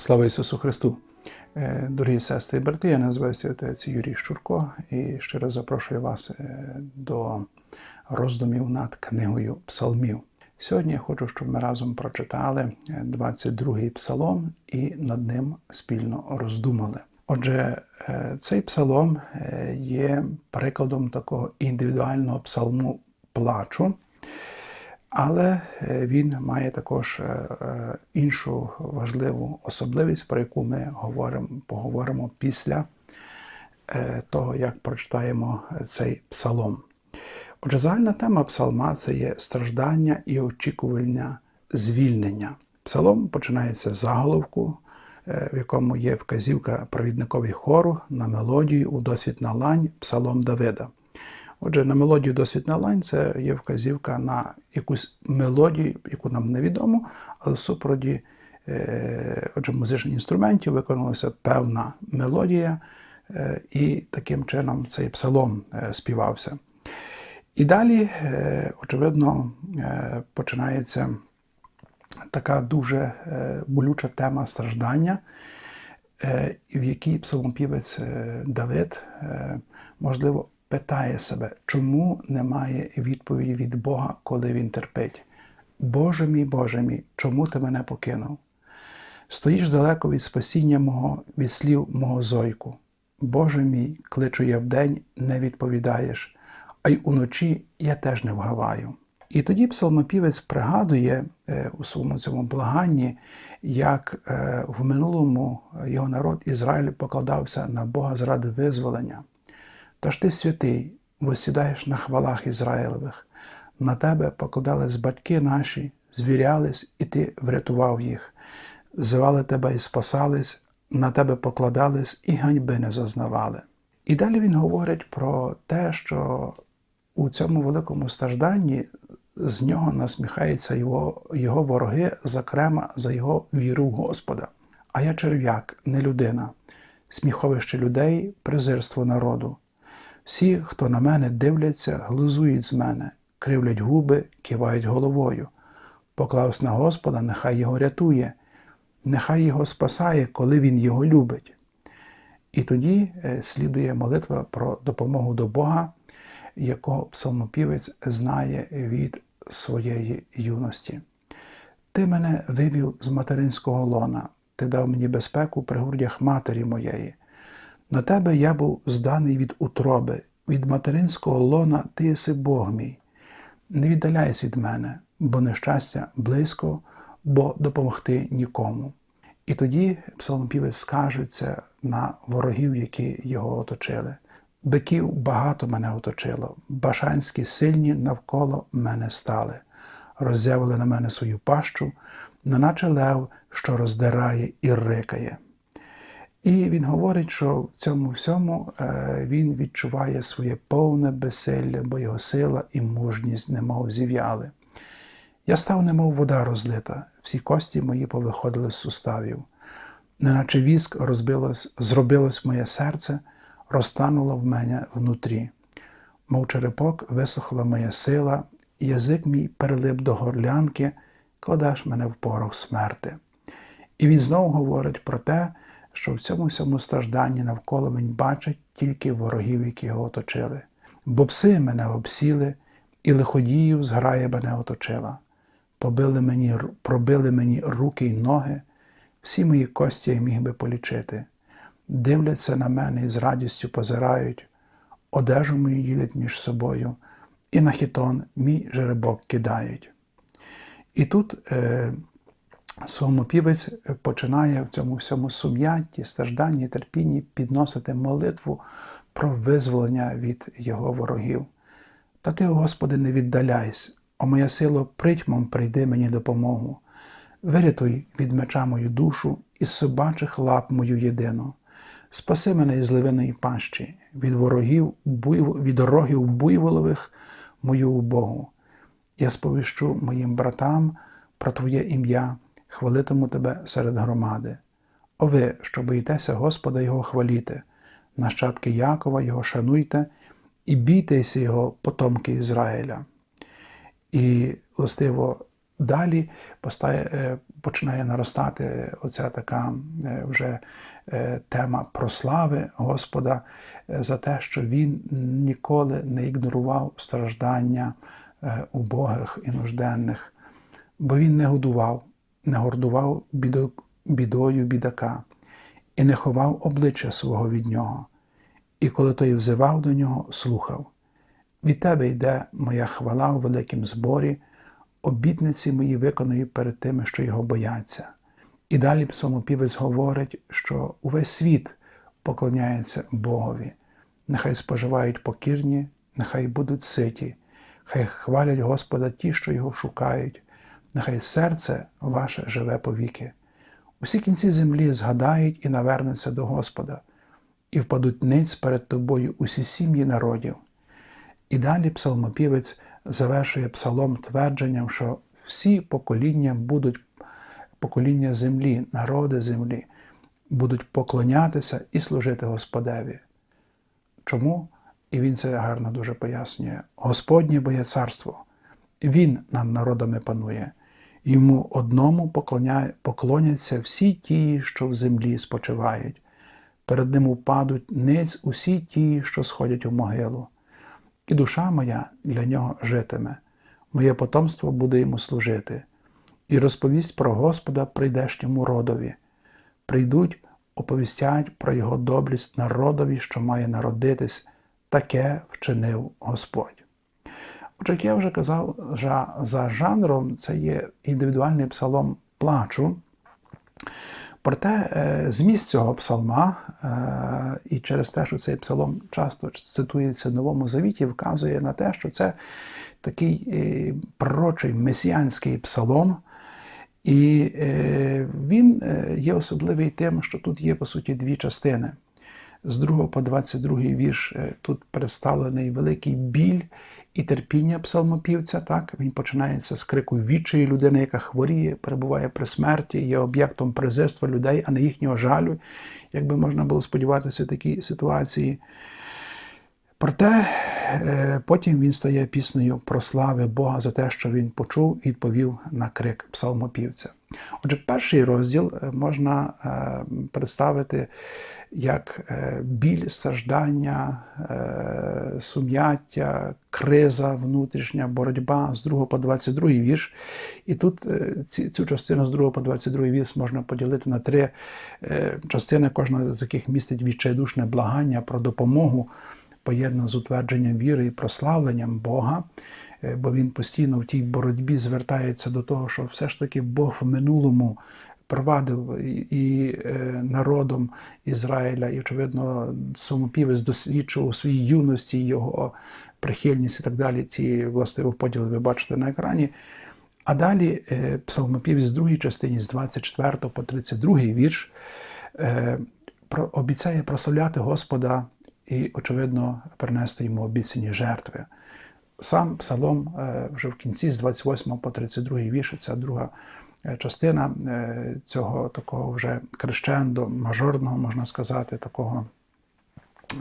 Слава Ісусу Христу! Е, Дорогі сестри і брати, я називаюся отець Юрій Щурко і ще раз запрошую вас е, до роздумів над книгою Псалмів. Сьогодні я хочу, щоб ми разом прочитали 22-й псалом і над ним спільно роздумали. Отже, е, цей псалом е, є прикладом такого індивідуального псалму плачу. Але е, він має також е, е, іншу важливу особливість, про яку ми говоримо, поговоримо після того, як прочитаємо цей псалом. Отже, загальна тема псалма це є страждання і очікування звільнення. Псалом починається з заголовку, в якому є вказівка провідникові хору на мелодію у досвід на лань Псалом Давида. Отже, на мелодію досвід на лань це є вказівка на якусь мелодію, яку нам невідомо, але в супроводі е, отже, музичних інструментів виконувалася певна мелодія, е, і таким чином цей псалом е, співався. І далі, очевидно, починається така дуже болюча тема страждання, в якій псалмопівець е, Давид, можливо, питає себе, чому немає відповіді від Бога, коли він терпить. Боже мій, Боже мій, чому ти мене покинув? Стоїш далеко від спасіння мого, від слів мого зойку. Боже мій, кличу я вдень, не відповідаєш, а й уночі я теж не вгаваю. І тоді псалмопівець пригадує е, у своєму цьому благанні, як е, в минулому його народ Ізраїль покладався на Бога заради визволення. Та ж ти святий, восідаєш на хвалах Ізраїлевих. На тебе покладались батьки наші, звірялись, і ти врятував їх, звали тебе і спасались, на тебе покладались і ганьби не зазнавали. І далі він говорить про те, що у цьому великому стражданні з нього насміхаються його, його вороги, зокрема за його віру в Господа. А я черв'як, не людина, сміховище людей, презирство народу. Всі, хто на мене дивляться, глузують з мене, кривлять губи, кивають головою. Поклався на Господа, нехай його рятує, нехай його спасає, коли він його любить. І тоді е, слідує молитва про допомогу до Бога, якого псалмопівець знає від своєї юності. Ти мене вивів з материнського лона, ти дав мені безпеку при грудях матері моєї. На тебе я був зданий від утроби, від материнського лона ти єси Бог мій. Не віддаляйся від мене, бо нещастя близько, бо допомогти нікому. І тоді псалмопівець скажеться на ворогів, які його оточили. Биків багато мене оточило, башанські сильні навколо мене стали, роззявили на мене свою пащу, неначе лев, що роздирає і рикає. І він говорить, що в цьому всьому е, він відчуває своє повне безсилля, бо його сила і мужність немов зів'яли. Я став, немов вода розлита, всі кості мої повиходили з суставів, неначе віск розбилось, зробилось моє серце, розтануло в мене внутрі. Мов черепок висохла моя сила, язик мій перелип до горлянки, кладеш мене в порох смерти. І він знову говорить про те, що в цьому всьому стражданні навколо він бачить тільки ворогів, які його оточили. Бо пси мене обсіли, і лиходіїв зграя мене оточила. Побили мені, пробили мені руки й ноги, всі мої кості я міг би полічити. Дивляться на мене і з радістю позирають, одежу мою ділять між собою, і на хітон мій жеребок кидають. І тут е, Свомопівець починає в цьому всьому сум'ятті, стражданні, терпінні підносити молитву про визволення від його ворогів. Та ти, Господи, не віддаляйся, о моя сила, притьмом прийди мені допомогу. Вирятуй від меча мою душу і собачих лап мою єдину. Спаси мене із ливиної пащі, від ворогів, від рогів буйволових мою убогу. Я сповіщу моїм братам про Твоє ім'я хвалитиму тебе серед громади. О ви, що боїтеся Господа Його хваліте, нащадки Якова Його шануйте і бійтеся Його, потомки Ізраїля. І властиво далі починає наростати оця така е, вже е, тема прослави Господа е, за те, що Він ніколи не ігнорував страждання е, убогих і нужденних, бо Він не годував, не гордував бідо- бідою бідака і не ховав обличчя свого від нього. І коли той взивав до нього, слухав. Від тебе йде моя хвала у великім зборі, обітниці мої виконую перед тими, що його бояться. І далі псалмопівець говорить, що увесь світ поклоняється Богові. Нехай споживають покірні, нехай будуть ситі, хай хвалять Господа ті, що його шукають, нехай серце ваше живе повіки. Усі кінці землі згадають і навернуться до Господа, і впадуть ниць перед тобою усі сім'ї народів. І далі псалмопівець завершує псалом твердженням, що всі покоління будуть покоління землі, народи землі, будуть поклонятися і служити Господеві. Чому? І він це гарно дуже пояснює. Господнє бо є царство, Він над народами панує. Йому одному поклоняться всі ті, що в землі спочивають. Перед ним упадуть ниць усі ті, що сходять у могилу. І душа моя для нього житиме, моє потомство буде йому служити, і розповість про Господа прийдешньому родові. Прийдуть, оповістять про його доблість народові, що має народитись, таке вчинив Господь. Отже, я вже казав, жа- за жанром це є індивідуальний псалом плачу. Проте е, зміст цього псалма, е, і через те, що цей псалом часто цитується в Новому Завіті, вказує на те, що це такий е, пророчий месіанський псалом, і він є особливий тим, що тут є, по суті, дві частини. З 2 по 22 вірш тут представлений великий біль і терпіння псалмопівця. Так? Він починається з крику відчої людини, яка хворіє, перебуває при смерті, є об'єктом презирства людей, а не їхнього жалю, як би можна було сподіватися в такій ситуації. Проте е, потім він стає піснею про слави Бога за те, що він почув і відповів на крик псалмопівця. Отже, перший розділ е, можна е, представити як е, біль, страждання, е, сум'яття, криза, внутрішня боротьба з 2 по 22 вірш. І тут е, цю частину з 2 по 22 вірш можна поділити на три частини, кожна з яких містить відчайдушне благання про допомогу поєднано з утвердженням віри і прославленням Бога, бо він постійно в тій боротьбі звертається до того, що все ж таки Бог в минулому провадив і, е, народом Ізраїля, і, очевидно, самопівець досвідчив у своїй юності його прихильність і так далі. Ці властиві поділи ви бачите на екрані. А далі е, псалмопівець в другій частині з 24 по 32 вірш е, обіцяє прославляти Господа і, очевидно, принести йому обіцяні жертви. Сам псалом вже в кінці з 28 по 32 вірш, ця друга частина е, цього такого вже крещендо, мажорного, можна сказати, такого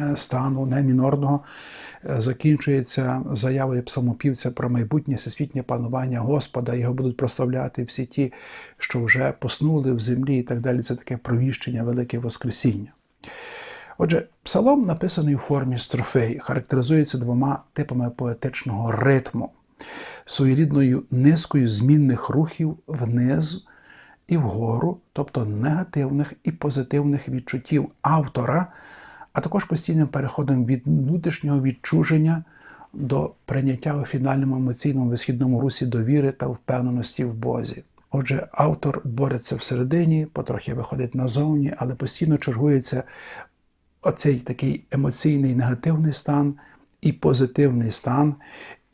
е, стану, не мінорного, е, закінчується заявою псалмопівця про майбутнє всесвітнє панування Господа. Його будуть прославляти всі ті, що вже поснули в землі і так далі. Це таке провіщення, велике Воскресіння. Отже, псалом написаний у формі строфей, характеризується двома типами поетичного ритму, своєрідною низкою змінних рухів вниз і вгору, тобто негативних і позитивних відчуттів автора, а також постійним переходом від внутрішнього відчуження до прийняття у фінальному емоційному висхідному русі довіри та впевненості в Бозі. Отже, автор бореться всередині, потрохи виходить назовні, але постійно чергується оцей такий емоційний негативний стан і позитивний стан.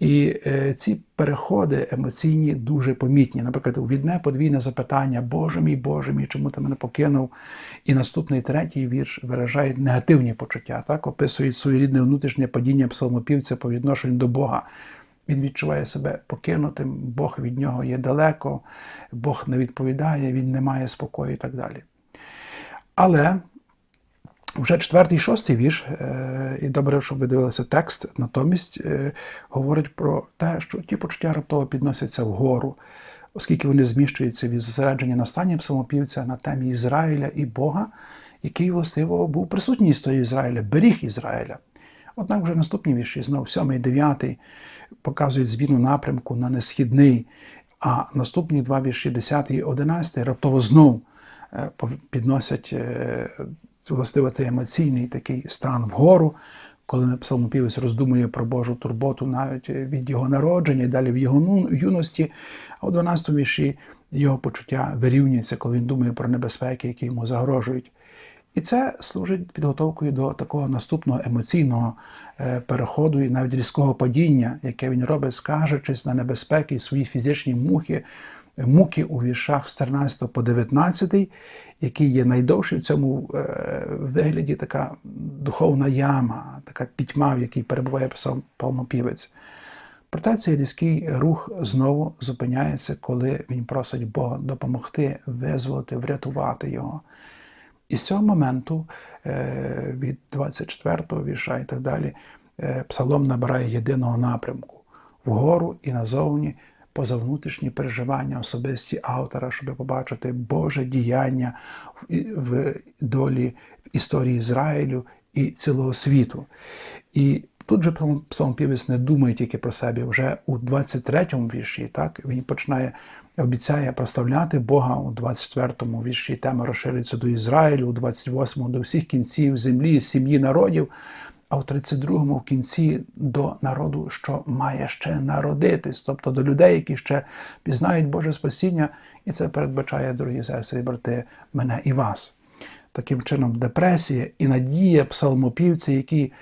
І е, ці переходи емоційні дуже помітні. Наприклад, відне подвійне запитання Боже мій, Боже мій, чому ти мене покинув? І наступний третій вірш виражає негативні почуття, так описує своєрідне внутрішнє падіння псалмопівця по відношенню до Бога. Він відчуває себе покинутим, Бог від нього є далеко, Бог не відповідає, він не має спокою і так далі. Але вже четвертий, шостий вірш, е, і добре, щоб ви дивилися текст, натомість е, говорить про те, що ті почуття раптово підносяться вгору. оскільки вони зміщуються від зосередження на стані псалмопівця на темі Ізраїля і Бога, який властиво був присутній історії Ізраїля, беріг Ізраїля. Однак вже наступні вірші, знову 7 і 9, показують зміну напрямку на несхідний, а наступні два вірші 10 і 11 раптово знов е, підносять властиво цей емоційний такий стан вгору, коли псалмопівець роздумує про Божу турботу навіть від його народження і далі в його юності, а у 12 вірші його почуття вирівнюється, коли він думає про небезпеки, які йому загрожують. І це служить підготовкою до такого наступного емоційного е, переходу і навіть різкого падіння, яке він робить, скажучись на небезпеки свої фізичні мухи, муки у віршах з 13 по 19, які є найдовші в цьому е, вигляді така духовна яма, така пітьма, в якій перебуває псалмопівець. Проте цей різкий рух знову зупиняється, коли він просить Бога допомогти, визволити, врятувати його. І з цього моменту, е, від 24-го вірша і так далі, е, псалом набирає єдиного напрямку вгору і назовні, поза внутрішні переживання особисті автора, щоб побачити Боже діяння в долі в історії Ізраїлю і цілого світу. І Тут же псалмопівець не думає тільки про себе. Вже у 23-му вірші так, він починає обіцяє проставляти Бога у 24-му вірші. Тема розширюється до Ізраїлю, у 28-му до всіх кінців землі, сім'ї народів. А у 32-му в кінці до народу, що має ще народитись, тобто до людей, які ще пізнають Боже спасіння, і це передбачає, дорогі сестри брати, мене і вас. Таким чином, депресія і надія псалмопівця, які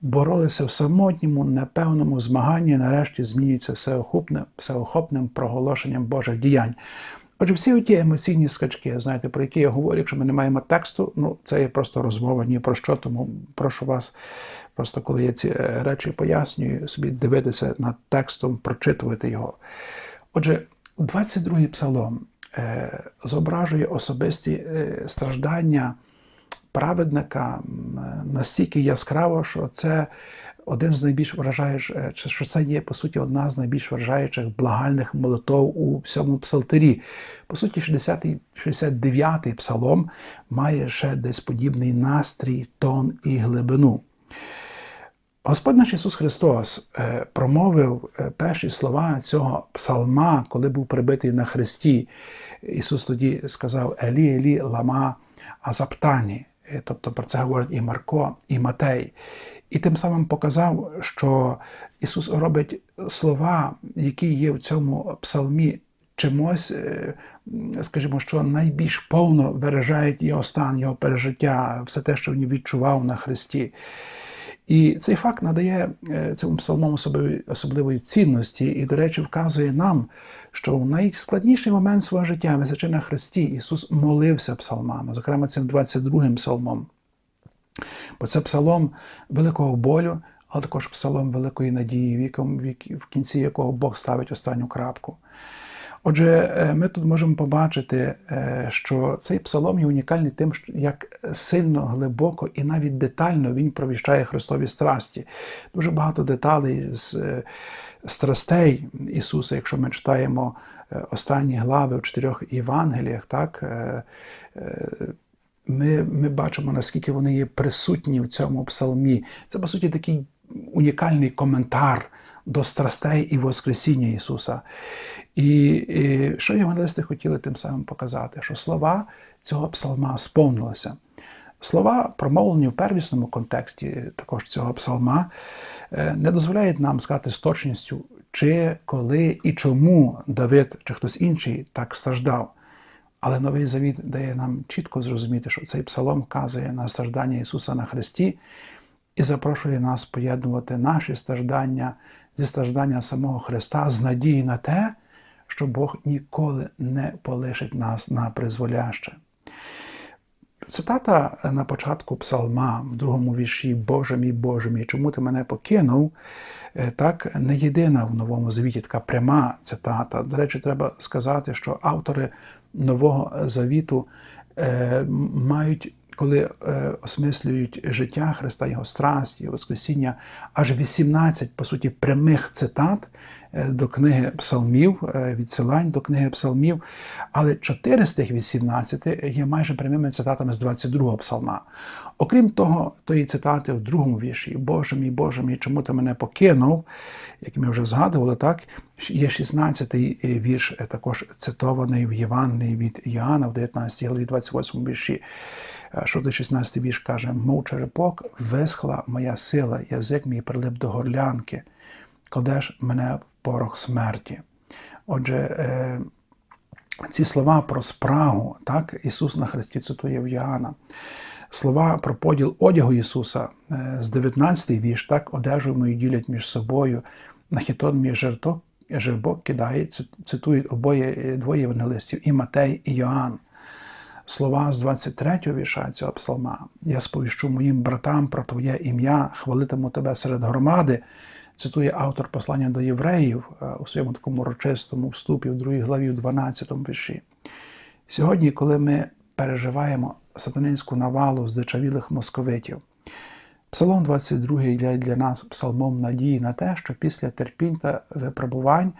боролися в самотньому, непевному змаганні, нарешті змінюється всеохопним, всеохопним проголошенням Божих діянь. Отже, всі ті емоційні скачки, знаєте, про які я говорю, якщо ми не маємо тексту, ну це є просто розмова ні про що. Тому прошу вас, просто коли я ці е, речі пояснюю, собі дивитися над текстом, прочитувати його. Отже, 22-й псалом е, зображує особисті е, страждання праведника настільки яскраво, що це один з найбільш вражаючих, е, що це є, по суті, одна з найбільш вражаючих благальних молитов у всьому псалтирі. По суті, 60-й, 69-й псалом має ще десь подібний настрій, тон і глибину. Господь наш Ісус Христос е, промовив е, перші слова цього псалма, коли був прибитий на хресті. Ісус тоді сказав Елі, Елі, лама азаптані. Тобто про це говорить і Марко, і Матей. І тим самим показав, що Ісус робить слова, які є в цьому псалмі, чимось, е, скажімо, що найбільш повно виражають його стан, його пережиття, все те, що він відчував на Христі. І цей факт надає е, цьому псалмом особливої цінності і, до речі, вказує нам, що в найскладніший момент свого життя, висячи на Христі, Ісус молився псалмами, зокрема цим 22-м псалмом. Бо це псалом великого болю, але також псалом великої надії, в кінці якого Бог ставить останню крапку. Отже, е, ми тут можемо побачити, е, що цей псалом є унікальний тим, як сильно, глибоко і навіть детально він провіщає Христові страсті. Дуже багато деталей з е, страстей Ісуса, якщо ми читаємо останні глави в чотирьох Євангеліях, так, ми ми бачимо, наскільки вони є присутні в цьому псалмі. Це, по суті, такий унікальний коментар до страстей і Воскресіння Ісуса. І, і що євангелисти хотіли тим самим показати, що слова цього псалма сповнилися. Слова, промовлені в первісному контексті також цього псалма, е, не дозволяють нам сказати з точністю, чи, коли і чому Давид чи хтось інший так страждав. Але новий завіт дає нам чітко зрозуміти, що цей псалом вказує на страждання Ісуса на Христі і запрошує нас поєднувати наші страждання зі страждання самого Христа з надії на те, що Бог ніколи не полишить нас на призволяще. Цитата на початку псалма в другому вірші Боже мій Боже мій, чому ти мене покинув? Е, так, не єдина в новому завіті така пряма цитата. До речі, треба сказати, що автори нового завіту е, мають коли е, осмислюють життя Христа, Його страсть, Його Воскресіння, аж 18, по суті, прямих цитат до книги псалмів, е, відсилань до книги псалмів, але чотири з тих 18 є майже прямими цитатами з 22-го псалма. Окрім того, тої цитати в другому вірші Боже мій, Боже мій, чому ти мене покинув, як ми вже згадували, так є 16-й вірш, також цитований в Євангелії від Іоанна в 19 главі 28 вірші. Що до 16 вірш каже, мов черепок, висхла моя сила, язик мій прилип до горлянки, кладеш мене порох смерті. Отже, е, ці слова про спрагу, так, Ісус на Христі цитує в Йоанна. Слова про поділ одягу Ісуса е, з 19 вірш, так, одежу мою ділять між собою, на хітон мій жерток, жербок кидає, цитують обоє е, двоє евангелистів, і Матей, і Йоанн слова з 23-го вірша цього псалма. Я сповіщу моїм братам про Твоє ім'я, хвалитиму тебе серед громади. Цитує автор послання до євреїв е, у своєму такому урочистому вступі в 2 главі, в 12 вірші. Сьогодні, коли ми переживаємо сатанинську навалу здичавілих московитів, Псалом 22 є для нас псалмом надії на те, що після терпінь та випробувань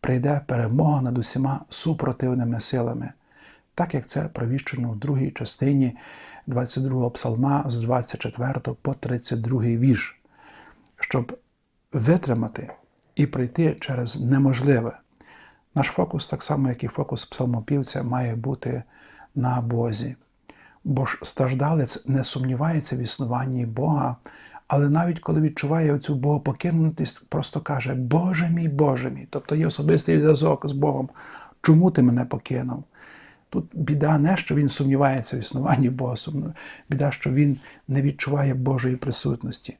прийде перемога над усіма супротивними силами так як це провіщено в другій частині 22-го псалма з 24 по 32 вірш, щоб витримати і пройти через неможливе. Наш фокус, так само, як і фокус псалмопівця, має бути на Бозі. Бо ж страждалець не сумнівається в існуванні Бога, але навіть коли відчуває оцю богопокинутість, просто каже, Боже мій, Боже мій, тобто є особистий зв'язок з Богом. Чому ти мене покинув? Тут біда не, що він сумнівається в існуванні Бога, біда, що він не відчуває Божої присутності.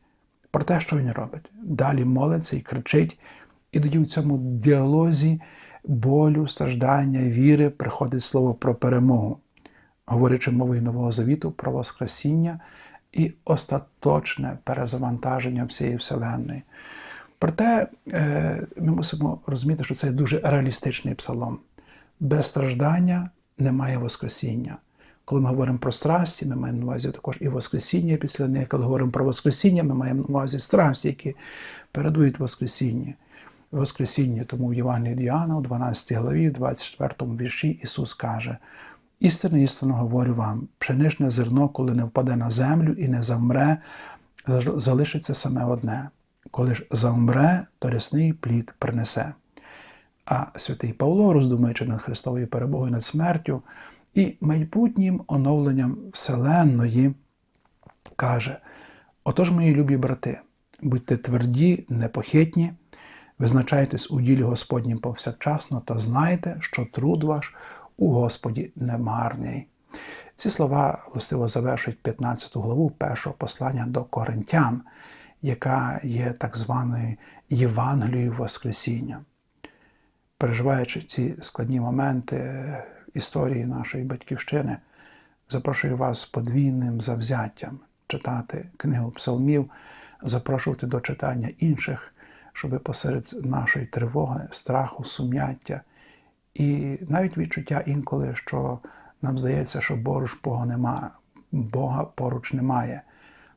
Про те, що він робить. Далі молиться і кричить, і тоді в цьому діалозі болю, страждання, віри приходить слово про перемогу, говорячи мовою Нового Завіту про Воскресіння і остаточне перезавантаження всієї Вселенної. Проте е, ми мусимо розуміти, що це дуже реалістичний псалом. Без страждання немає Воскресіння. Коли ми говоримо про страсті, ми маємо на увазі також і Воскресіння після них. Коли говоримо про Воскресіння, ми маємо на увазі страсті, які передують Воскресіння. Воскресіння, тому в Євангелії Діана, у 12 главі, 24 вірші, Ісус каже: істинно, істинно говорю вам, пшеничне зерно, коли не впаде на землю і не замре, залишиться саме одне. Коли ж замре, то рясний плід принесе. А святий Павло, роздумуючи над Христовою перемогою над смертю і майбутнім оновленням Вселенної, каже: Отож, мої любі брати, будьте тверді, непохитні, визначайтесь у ділі Господнім повсякчасно та знайте, що труд ваш у Господі немарний. Ці слова властиво завершують 15 главу першого послання до Коринтян, яка є так званою Євангелією Воскресіння переживаючи ці складні моменти історії нашої батьківщини, запрошую вас з подвійним завзяттям читати книгу псалмів, запрошувати до читання інших, щоб посеред нашої тривоги, страху, сум'яття і навіть відчуття інколи, що нам здається, що поруч Бога немає, Бога поруч немає.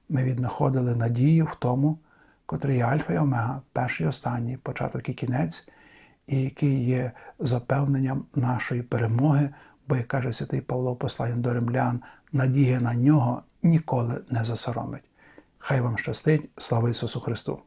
Ми віднаходили надію в тому, котрий Альфа і Омега, перший і останній, початок і кінець і який є запевненням нашої перемоги, бо, як каже святий Павло послання до римлян, надія на нього ніколи не засоромить. Хай вам щастить, слава Ісусу Христу!